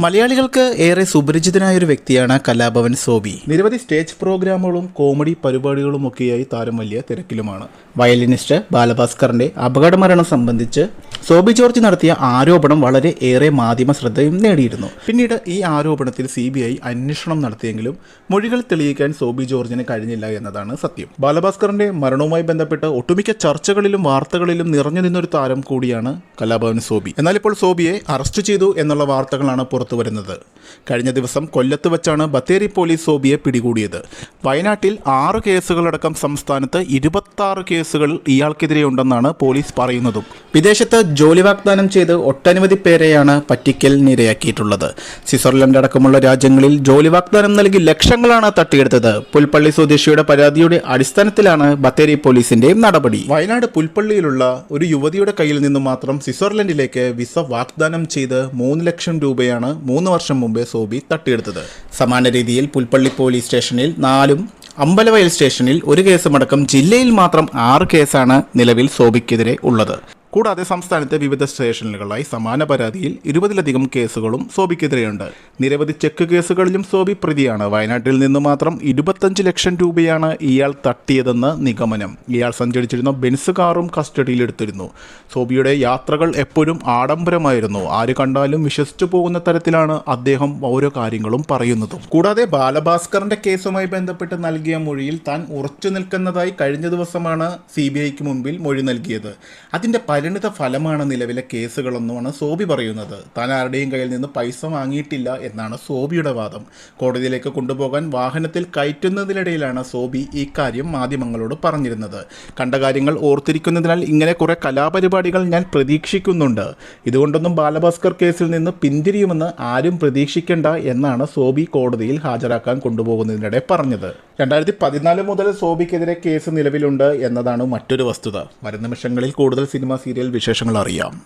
മലയാളികൾക്ക് ഏറെ സുപരിചിതനായ ഒരു വ്യക്തിയാണ് കലാഭവൻ സോബി. നിരവധി സ്റ്റേജ് പ്രോഗ്രാമുകളും കോമഡി പരിപാടികളും ഒക്കെയായി താരം വലിയ തിരക്കിലുമാണ്. വയലിനിസ്റ്റ് ബാലഭാസ്കറിന്റെ അപകടമരണം സംബന്ധിച്ച് സോബി ജോർജ് നടത്തിയ ആരോപണം വളരെ ഏറെ മാധ്യമ ശ്രദ്ധയും നേടിയിരുന്നു. പിന്നീട് ഈ ആരോപണത്തിൽ സി ബി ഐ അന്വേഷണം നടത്തിയെങ്കിലും മൊഴികൾ തെളിയിക്കാൻ സോബി ജോർജിന് കഴിഞ്ഞില്ല എന്നതാണ് സത്യം. ബാലഭാസ്കറിന്റെ മരണവുമായി ബന്ധപ്പെട്ട് ഒട്ടുമിക്ക ചർച്ചകളിലും വാർത്തകളിലും നിറഞ്ഞു നിന്നൊരു താരം കൂടിയാണ് കലാഭവൻ സോബി. എന്നാൽ ഇപ്പോൾ സോബിയെ അറസ്റ്റ് ചെയ്തു എന്നുള്ള വാർത്തകളാണ് പുറത്തു വരുന്നത്. കഴിഞ്ഞ ദിവസം കൊല്ലത്ത് വെച്ചാണ് ബത്തേരി പോലീസ് സോബിയെ പിടികൂടിയത്. വയനാട്ടിൽ ആറ് കേസുകളടക്കം സംസ്ഥാനത്ത് ഇരുപത്തി കേസുകൾ ഇയാൾക്കെതിരെ ഉണ്ടെന്നാണ് പോലീസ് പറയുന്നതും. വിദേശത്ത് ജോലി വാഗ്ദാനം ചെയ്ത് ഒട്ടനവധി പേരെയാണ് പറ്റിക്കൽ നിരയാക്കിയിട്ടുള്ളത്. സ്വിറ്റ്സർലൻഡ് അടക്കമുള്ള രാജ്യങ്ങളിൽ ജോലി വാഗ്ദാനം നൽകി ലക്ഷങ്ങളാണ് തട്ടിയെടുത്തത്. പുൽപ്പള്ളി സ്വദേശിയുടെ പരാതിയുടെ അടിസ്ഥാനത്തിലാണ് ബത്തേരി പോലീസിന്റെയും നടപടി. വയനാട് പുൽപ്പള്ളിയിലുള്ള ഒരു യുവതിയുടെ കയ്യിൽ നിന്ന് മാത്രം സ്വിറ്റ്സർലൻഡിലേക്ക് വിസ വാഗ്ദാനം ചെയ്ത് മൂന്ന് ലക്ഷം രൂപയാണ് മൂന്ന് വർഷം മുമ്പേ സോബി തട്ടിയെടുത്തത്. സമാന രീതിയിൽ പുൽപ്പള്ളി പോലീസ് സ്റ്റേഷനിൽ നാലും അമ്പലവയൽ സ്റ്റേഷനിൽ ഒരു കേസുമടക്കം ജില്ലയിൽ മാത്രം ആറ് കേസാണ് നിലവിൽ സോബിക്കെതിരെ ഉള്ളത്. കൂടാതെ സംസ്ഥാനത്തെ വിവിധ സ്റ്റേഷനുകളായി സമാന പരാതിയിൽ ഇരുപതിലധികം കേസുകളും സോബിക്കെതിരെയുണ്ട് നിരവധി ചെക്ക് കേസുകളിലും സോബി പ്രതിയാണ് വയനാട്ടിൽ നിന്ന് മാത്രം ഇരുപത്തഞ്ച് ലക്ഷം രൂപയാണ് ഇയാൾ തട്ടിയതെന്ന് നിഗമനം. ഇയാൾ സഞ്ചരിച്ചിരുന്ന ബെൻസ് കാറും കസ്റ്റഡിയിലെടുത്തിരുന്നു. സോബിയുടെ യാത്രകൾ എപ്പോഴും ആഡംബരമായിരുന്നു. ആര് കണ്ടാലും വിശ്വസിച്ചു പോകുന്ന തരത്തിലാണ് അദ്ദേഹം ഓരോ കാര്യങ്ങളും പറയുന്നതും. കൂടാതെ ബാലഭാസ്കറിന്റെ കേസുമായി ബന്ധപ്പെട്ട് നൽകിയ മൊഴിയിൽ താൻ ഉറച്ചു നിൽക്കുന്നതായി കഴിഞ്ഞ ദിവസമാണ് സി ബി ഐക്ക് മുൻപിൽ മൊഴി നൽകിയത്. അതിന്റെ പരിണിത ഫലമാണ് നിലവിലെ കേസുകളെന്നുമാണ് സോബി പറയുന്നത്. താൻ ആരുടെയും കയ്യിൽ നിന്ന് പൈസ വാങ്ങിയിട്ടില്ല എന്നാണ് സോബിയുടെ വാദം. കോടതിയിലേക്ക് കൊണ്ടുപോകാൻ വാഹനത്തിൽ കയറ്റുന്നതിനിടയിലാണ് സോബി ഈ കാര്യം മാധ്യമങ്ങളോട് പറഞ്ഞിരുന്നത്. കണ്ട കാര്യങ്ങൾ ഓർത്തിരിക്കുന്നതിനാൽ ഇങ്ങനെ കുറേ കലാപരിപാടികൾ ഞാൻ പ്രതീക്ഷിക്കുന്നുണ്ട്. ഇതുകൊണ്ടൊന്നും ബാലഭാസ്കർ കേസിൽ നിന്ന് പിന്തിരിയുമെന്ന് ആരും പ്രതീക്ഷിക്കേണ്ട എന്നാണ് സോബി കോടതിയിൽ ഹാജരാക്കാൻ കൊണ്ടുപോകുന്നതിനിടെ പറഞ്ഞത്. രണ്ടായിരത്തി പതിനാല് മുതൽ സോബിക്കെതിരെ കേസ് നിലവിലുണ്ട് എന്നതാണ് മറ്റൊരു വസ്തുത. വരും നിമിഷങ്ങളിൽ കൂടുതൽ സിനിമ സീരിയൽ വിശേഷങ്ങൾ അറിയാം.